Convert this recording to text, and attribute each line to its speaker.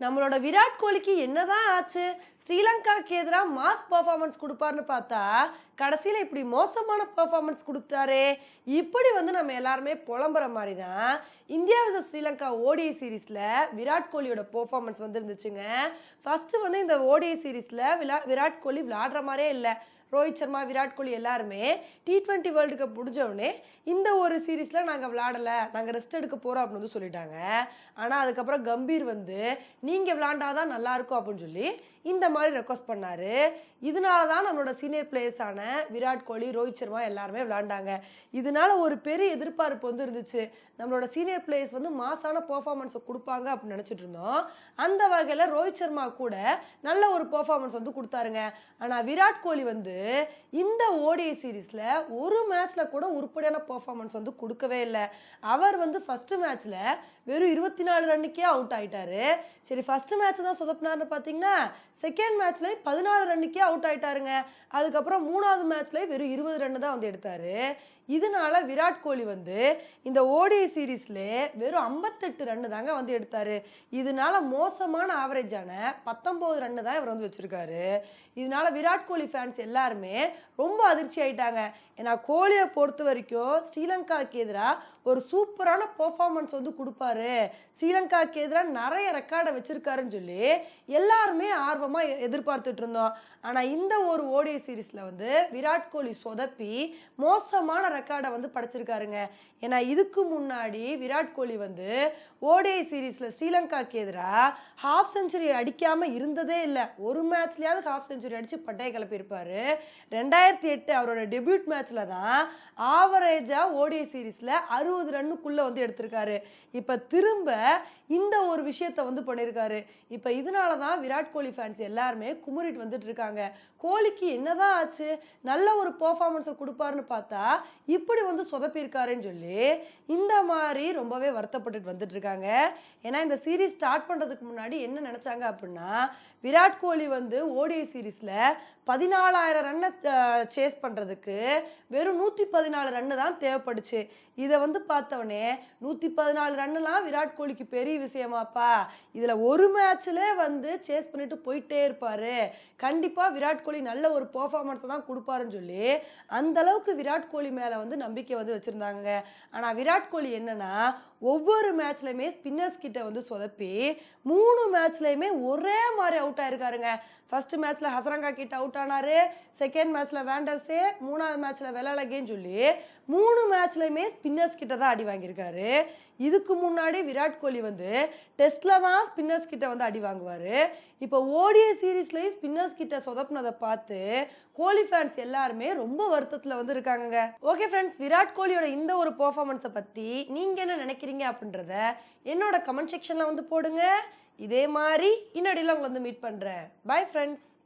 Speaker 1: நம்மளோட விராட் கோலிக்கு என்னதான் ஆச்சு? ஸ்ரீலங்காக்கு எதிராக மாஸ் பர்ஃபார்மன்ஸ் கொடுப்பாருன்னு பார்த்தா கடைசியில் இப்படி மோசமான பர்ஃபார்மன்ஸ் கொடுத்தாரே இப்படி வந்து நம்ம எல்லாருமே புலம்புற மாதிரி தான் இந்தியா vs ஸ்ரீலங்கா ஓடிஐ சீரீஸில் விராட் கோலியோட பர்ஃபார்மன்ஸ் வந்துருந்துச்சுங்க. ஃபஸ்ட்டு வந்து இந்த ஓடிஐ சீரீஸில் விரா விராட் கோலி விளாடுற மாதிரியே இல்லை. ரோஹித் சர்மா விராட் கோலி எல்லாருமே டி ட்வெண்ட்டி வேர்ல்டு கப் முடிஞ்சவுடனே இந்த ஒரு சீரீஸில் நாங்கள் விளாடலை நாங்கள் ரெஸ்ட் எடுக்க போகிறோம் அப்படின்னு வந்து சொல்லிட்டாங்க. ஆனால் அதுக்கப்புறம் கம்பீர் வந்து நீங்கள் விளாண்டாதான் நல்லாயிருக்கும் அப்படின்னு சொல்லி இந்த மாதிரி ரெக்வஸ்ட் பண்ணார். இதனால தான் நம்மளோட சீனியர் பிளேயர்ஸான விராட் கோலி ரோஹித் சர்மா எல்லாருமே விளாண்டாங்க இதனால ஒரு பெரிய எதிர்பார்ப்பு வந்து இருந்துச்சு. நம்மளோட சீனியர் பிளேயர்ஸ் வந்து மாசான பர்ஃபார்மன்ஸை கொடுப்பாங்க அப்படின்னு நினச்சிட்டு இருந்தோம். அந்த வகையில் ரோஹித் சர்மா கூட நல்ல ஒரு பர்ஃபார்மன்ஸ் வந்து கொடுத்தாருங்க. ஆனால் விராட் கோலி வந்து இந்த ஓடிஐ சீரீஸில் ஒரு மேட்ச்சில் கூட உருப்படியான பர்ஃபார்மன்ஸ் வந்து கொடுக்கவே இல்லை. அவர் வந்து ஃபஸ்ட்டு மேட்ச்சில் வெறும் இருபத்தி நாலு ரன்னுக்கே அவுட் ஆகிட்டாரு சரி ஃபஸ்ட்டு மேட்ச் தான் சொதப்பினார்னு பார்த்தீங்கன்னா செகண்ட் மேட்ச்லேயே பதினாலு ரன்னுக்கே அவுட் ஆயிட்டாருங்க. அதுக்கப்புறம் மூணாவது மேட்ச்ல வெறும் இருபது ரன் தான் வந்து எடுத்தாரு. இதனால விராட் கோலி வந்து இந்த ஓடிஐ சீரீஸ்ல வெறும் ஐம்பத்தெட்டு ரன்னு தாங்க வந்து எடுத்தாரு. இதனால மோசமான ஆவரேஜான பத்தொம்போது ரன்னு தான் இவர் வந்து வச்சிருக்காரு. இதனால விராட் கோலி ஃபேன்ஸ் எல்லாருமே ரொம்ப அதிர்ச்சி ஆயிட்டாங்க. ஏன்னா கோலியை பொறுத்த வரைக்கும் ஸ்ரீலங்காவுக்கு எதிராக ஒரு சூப்பரான பர்ஃபார்மன்ஸ் வந்து கொடுப்பாரு. ஸ்ரீலங்காவுக்கு எதிராக நிறைய ரெக்கார்டை வச்சிருக்காருன்னு சொல்லி எல்லாருமே ஆர்வமாக எதிர்பார்த்துட்டு இருந்தோம். ஆனால் இந்த ஒரு ஓடிஐ சீரீஸில் வந்து விராட் கோலி சொதப்பி மோசமான ரெக்கார்டை வந்து படைச்சிருக்காருங்க. ஏன்னா இதுக்கு முன்னாடி விராட் கோலி வந்து ஓடிஐ சீரீஸில் ஸ்ரீலங்காக்கு எதிராக ஹாஃப் செஞ்சுரி அடிக்காமல் இருந்ததே இல்லை. ஒரு மேட்ச்லேயாவது ஹாஃப் செஞ்சுரி அடித்து பட்டையை கிளப்பியிருப்பார். ரெண்டாயிரத்தி எட்டு அவரோட டெபியூட் மேட்ச்சில் தான் ஆவரேஜாக ஓடிஐ சீரீஸில் அறுபது ரன்னுக்குள்ளே வந்து எடுத்திருக்காரு. இப்போ திரும்ப இந்த ஒரு விஷயத்த வந்து பண்ணியிருக்காரு இப்போ இதனால தான் விராட் கோலி ஃபேன்ஸ் எல்லாருமே குமுறிட்டு வந்துட்டு இருக்காங்க. கோலிக்கு என்னதான் ஆச்சு? நல்ல ஒரு பர்ஃபார்மன்ஸை கொடுப்பாருன்னு பார்த்தா இப்படி வந்து சொதப்பியிருக்காருன்னு சொல்லி இந்த மாதிரி ரொம்பவே வருத்தப்பட்டுட்டு வந்துட்டு இருக்காங்க. ஏன்னா இந்த சீரீஸ் ஸ்டார்ட் பண்ணுறதுக்கு முன்னாடி என்ன நினச்சாங்க அப்படின்னா விராட் கோலி வந்து ஓடிஐ சீரீஸில் பதினாலாயிரம் ரன்னை சேஸ் பண்ணுறதுக்கு வெறும் நூற்றி பதினாலு ரன்னு தான் தேவைப்படுச்சு. இதை வந்து பார்த்தவொடனே நூற்றி பதினாலு ரன்னுலாம் விராட் கோலிக்கு பெரிய விஷயமாப்பா. இதில் ஒரு மேட்ச்சில் வந்து சேஸ் பண்ணிட்டு போயிட்டே இருப்பார். கண்டிப்பாக விராட் கோலி நல்ல ஒரு பர்ஃபார்மன்ஸை தான் கொடுப்பாருன்னு சொல்லி அந்தளவுக்கு விராட் கோலி மேலே வந்து நம்பிக்கை வந்து வச்சுருந்தாங்க ஆனால் விராட் கோலி என்னென்னா ஒவ்வொரு மேட்ச்லையுமே ஸ்பின்னர்ஸ் கிட்ட வந்து சொதப்பி மூணு மேட்ச்லையுமே ஒரே மாதிரி அவுட் ஆயிருக்காருங்க. ஃபர்ஸ்ட் மேட்ச்ல ஹசரங்கா கிட்ட அவுட் ஆனாரு. செகண்ட் மேட்ச்ல வேண்டர்ஸே மூணாவது மேட்ச்ல வெள்ளலகேன்னு சொல்லி மூணு மேட்ச்லையுமே ஸ்பின்னர்ஸ் கிட்ட தான் அடி வாங்கியிருக்காரு. இதுக்கு முன்னாடி விராட் கோலி வந்து டெஸ்ட்ல தான் ஸ்பின்னர்ஸ் கிட்ட வந்து அடி வாங்குவார். இப்போ ஓடிய சீரீஸ்லேயும் ஸ்பின்னர்ஸ் கிட்ட சொதப்புனதை பார்த்து கோலி ஃபேன்ஸ் எல்லாருமே ரொம்ப வருத்தத்தில் வந்து இருக்காங்க ஓகே ஃப்ரெண்ட்ஸ் விராட் கோலியோட இந்த ஒரு பர்ஃபார்மன்ஸை பற்றி நீங்கள் என்ன நினைக்கிறீங்க அப்படின்றத என்னோட கமெண்ட் செக்ஷனில் வந்து போடுங்க. இதே மாதிரி இன்னடியில் உங்களை வந்து மீட் பண்ணுறேன் பை ஃப்ரெண்ட்ஸ்